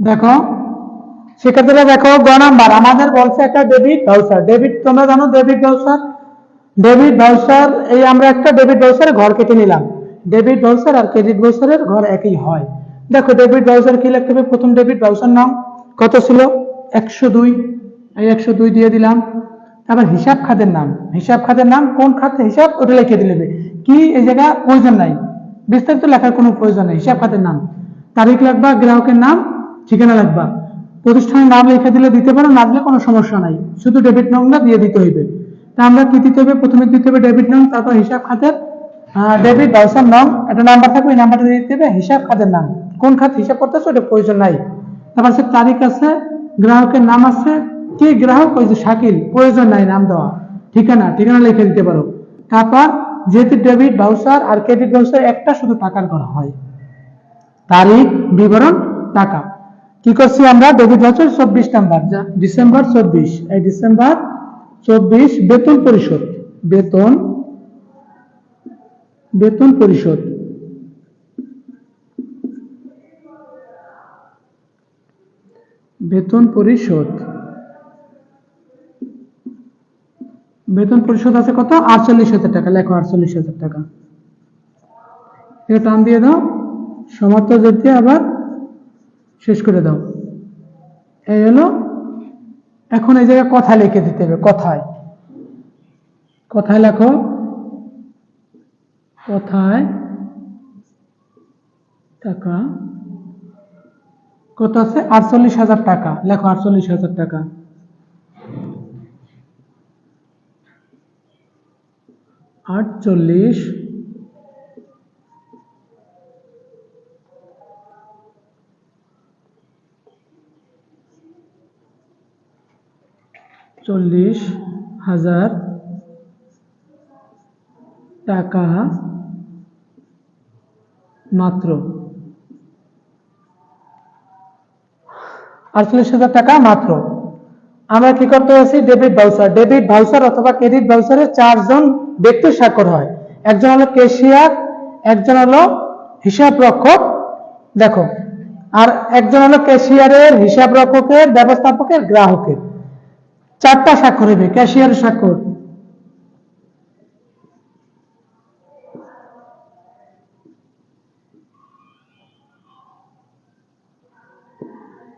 দেখো সেক্ষেত্রে দেখো, গ নাম্বার, আমাদের বলছে একটা ডেবিট ভাউচার ডেবিট, তোমরা জানো ডেবিট ভাউচার ডেবিট ভাউচার এই আমরা একটা ডেবিট ভাউচারের ঘর কেটে নিলাম। ডেবিট ভাউচার আর ক্রেডিট ভাউচারের ঘর একই হয়। দেখো, ডেবিট ভাউচার কি লিখতে হবে? প্রথম ডেবিট ভাউচার নাম কত ছিল? একশো দুই। এই একশো দুই দিয়ে দিলাম। তারপর হিসাব খাতের নাম। হিসাব খাতের নাম কোন খাতে? হিসাব ওটা লিখে দিলে কি? এই জায়গা প্রয়োজন নাই। বিস্তারিত লেখার কোনো প্রয়োজন নেই। হিসাব খাতের নাম, তারিখ লাগবা, গ্রাহকের নাম, ঠিকানা লাগবা। প্রতিষ্ঠানের নাম লিখে দিলে দিতে পারো, না দিলে কোনো সমস্যা নাই। শুধু ডেবিট নংটা দিয়ে দিতে হইবে। তা আমরা কি দিতে হবে? প্রথমে দিতে হবে ডেবিট নং তারপর হিসাব খাতের ডেবিট ভাউচার নং একটা নাম্বার থাকবে ওই নাম্বারটা দিয়ে দিতে হবে হিসাব খাতের নাম। কোন খাত হিসাব করতেছো ওটা প্রয়োজন নাই। তারপর সে তারিখ আছে, গ্রাহকের নাম আছে, কি গ্রাহক? ওই যে শাকিল। প্রয়োজন নাই নাম দেওয়া। ঠিকানা ঠিকানা লিখে দিতে পারো। তারপর যেহেতু ডেবিট ভাউচার আর ক্রেডিট ভাউচার একটা শুধু টাকার করা হয়। তারিখ বিবরণ টাকা। কি করছি আমরা? ডেবিট ভাউচার চব্বিশ নাম্বার, যা ডিসেম্বর চব্বিশ। এই ডিসেম্বর চব্বিশ বেতন পরিশোধ। বেতন বেতন পরিশোধ। বেতন পরিশোধ। বেতন পরিশোধ আছে কত? আটচল্লিশ হাজার টাকা। লেখো আটচল্লিশ হাজার টাকা। এটা টান দিয়ে দাও। সমাপ্ত যেতে আবার শেষ করে দাও। এই হলো। এখন এই জায়গায় কথা লিখে দিতে হবে। কথায়। কথায় লেখো। কথায় টাকা। কত আছে? আটচল্লিশ হাজার টাকা। লেখো আটচল্লিশ হাজার টাকা। আটচল্লিশ। চল্লিশ হাজার টাকা মাত্র। আটচল্লিশ হাজার টাকা মাত্র। আমরা কি করতে আছি? ডেবিট ভাউচার ডেবিট ভাউচার অথবা ক্রেডিট ভাউচারে চারজন ব্যক্তির স্বাক্ষর হয়। একজন হলো কেশিয়ার, একজন হলো হিসাব রক্ষক দেখো, আর একজন হলো ক্যাশিয়ারের হিসাব রক্ষকের ব্যবস্থাপকের, গ্রাহকের। চারটা স্বাক্ষর হবে ক্যাশিয়ার স্বাক্ষর।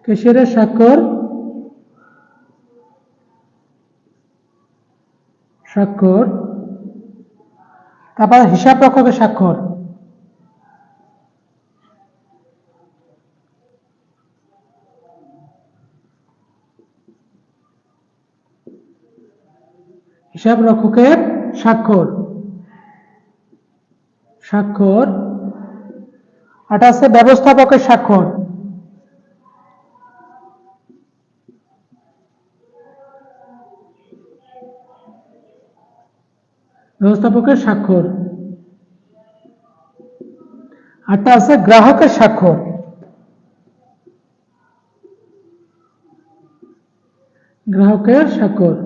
ক্যাশিয়ারের স্বাক্ষর স্বাক্ষর। তারপর হিসাব রক্ষকের স্বাক্ষর। হিসাব রক্ষকের স্বাক্ষর। স্বাক্ষর। এটা আছে ব্যবস্থাপকের স্বাক্ষর। ব্যবস্থাপকের স্বাক্ষর। আরটা আছে, গ্রাহকের স্বাক্ষর। গ্রাহকের স্বাক্ষর।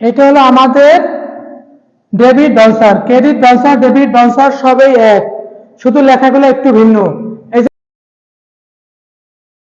এটা হলো আমাদের debit voucher credit voucher debit voucher সবই এক। শুধু লেখাগুলো একটু ভিন্ন।